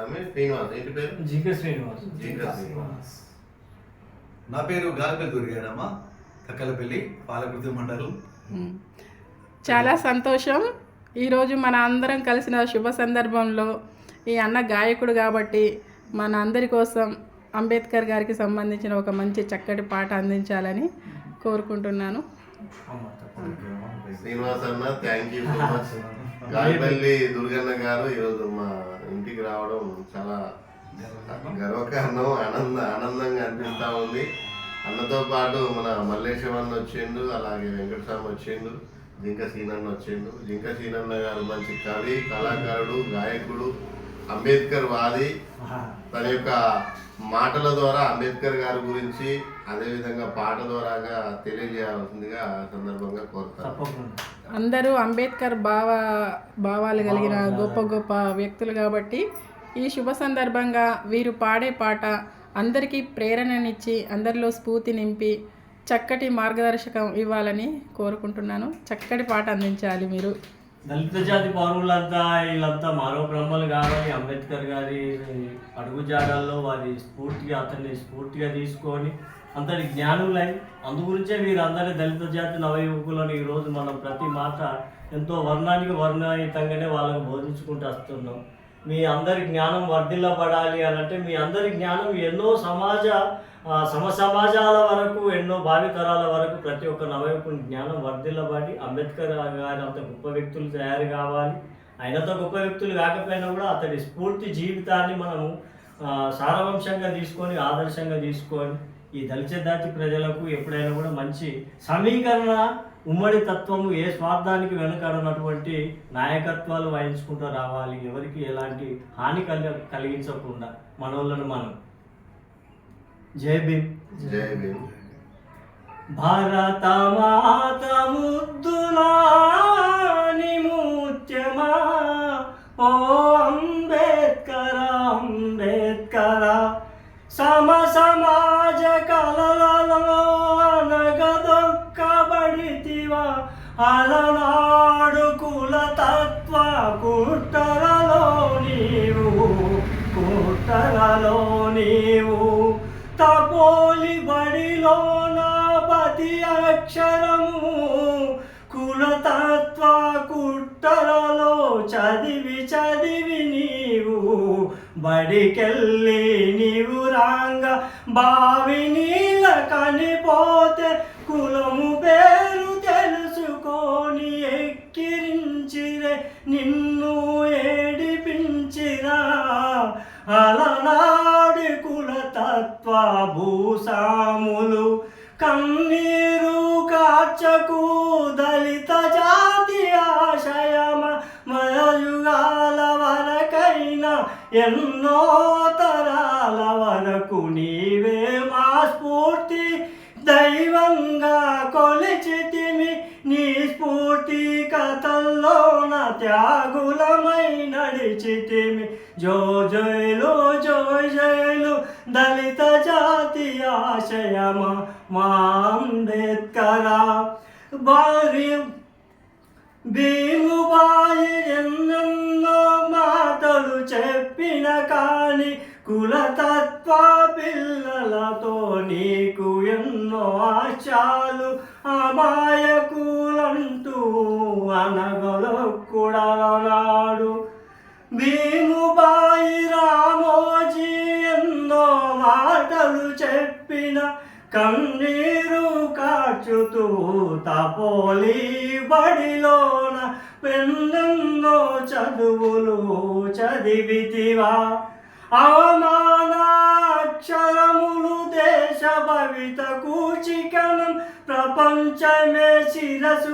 ఆమె శ్రీనివాస్. ఏంటి పేరు? జీకే శ్రీనివాస్. జీకే శ్రీనివాస్. నా పేరు గాలిపల్లి దుర్గాడమ్మ కక్కలపల్లి పాలకృతి మండలం. చాలా సంతోషం. ఈరోజు మన అందరం కలిసిన శుభ సందర్భంలో ఈ అన్న గాయకుడు కాబట్టి మన అందరి కోసం అంబేద్కర్ గారికి సంబంధించిన ఒక మంచి చక్కటి పాట అందించాలని కోరుకుంటున్నాను. శ్రీనివాస్ అన్న thank you so much Galipalli Durganna గారు ఈరోజు మా ఇంటికి రావడం చాలా గర్వకారణం ఆనంద ఆనందంగా అనిపిస్తా ఉంది. అన్నతో పాటు మన మల్లేశం వచ్చిండు అలాగే వెంకటస్వామి వచ్చిండు జింక సీనన్న వచ్చిండు. జింక సీనన్న గారు మంచి కవి కళాకారుడు గాయకుడు. అంబేద్కర్ వాది. తన యొక్క మాటల ద్వారా అంబేద్కర్ గారి గురించి అదేవిధంగా పాట ద్వారాగా తెలియజేయాల్సిందిగా సందర్భంగా కోరుతాను. తప్పకుండా. అందరూ అంబేద్కర్ భావ భావాలు కలిగిన గొప్ప గొప్ప వ్యక్తులు కాబట్టి ఈ శుభ సందర్భంగా వీరు పాడే పాట అందరికీ ప్రేరణనిచ్చి అందరిలో స్ఫూర్తి నింపి చక్కటి మార్గదర్శకం ఇవ్వాలని కోరుకుంటున్నాను. చక్కటి పాట అందించాలి మీరు. దళిత జాతి పౌరులంతా వీళ్ళంతా మరో బ్రహ్మలు కావాలి. అంబేద్కర్ గారి అడుగుజాడల్లో వారి స్ఫూర్తిగా అతన్ని స్ఫూర్తిగా తీసుకొని అంతటి జ్ఞానులై అందుగురించే వీరందరి దళిత జాతి నవయువకులను ఈరోజు మనం ప్రతి మాట ఎంతో వర్ణానికి వర్ణాయుతంగానే వాళ్ళకు బోధించుకుంటూ వస్తున్నాం. మీ అందరి జ్ఞానం వర్ధిల్లబడాలి అని అంటే మీ అందరి జ్ఞానం ఎన్నో సమాజ సమ సమాజాల వరకు ఎన్నో భావితరాల వరకు ప్రతి ఒక్క నవయువకుని జ్ఞానం వర్ధిల్లబడి అంబేద్కర్ గారి అంత గొప్ప వ్యక్తులు తయారు కావాలి. ఆయనంత గొప్ప వ్యక్తులు కాకపోయినా కూడా అతడి స్ఫూర్తి జీవితాన్ని మనము సారవంశంగా తీసుకొని ఆదర్శంగా తీసుకొని ఈ దళిత జాతి ప్రజలకు ఎప్పుడైనా కూడా మంచి సమీకరణ ఉమ్మడి తత్వము ఏ స్వార్థానికి వెనుకడనటువంటి నాయకత్వాలు వహించుకుంటూ రావాలి. ఎవరికి ఎలాంటి హాని కలి కలిగించకుండా మనోళ్ళను మనం. జై భీమ్. జై భీమ్. భారత మాత ముద్దులాని ముత్యమా? ఓ అలనాడు కులతత్వ కుట్టరలో నీవు కుట్టరలో నీవు. తపోలి బడిలో నా పతి అక్షరము కులతత్వ కుట్టరలో చదివి చదివి నీవు. బడికెళ్ళి నీవు రాంగ బావి నీళ్ళ కనిపోతే కులము పేరు నిన్ను ఏడిపించిరా అలనాడి కులతత్వ భూసాములు కన్నీరు కాచకు దళిత జాతి ఆశయమ మయుగాల వరకైనా ఎన్నో తరాల వరకు నీవేమ నీ స్ఫూర్తి కథల్లోన త్యాగులమై నడిచితిమి. జో జయలు జో జయలు దళిత జాతి ఆశయమా మా అంబేద్కర. భారీ భీముబాయి ఎన్నెన్నో చెప్పిన కాని కులతత్వ పిల్లలతో నీకు ఎన్నో ఆశాలు అమాయకులంటూ అనగలొక్కుడనాడు భీముబాయి రామోజీ ఎన్నో మాటలు చెప్పిన కన్నీరు కాచుతూ తపోలి బడిలోన పెన్నెన్నో చదువులు చదివితివా. అవమానాక్షరములు దేశ భవిత కూచికనం ప్రపంచమే శిరసు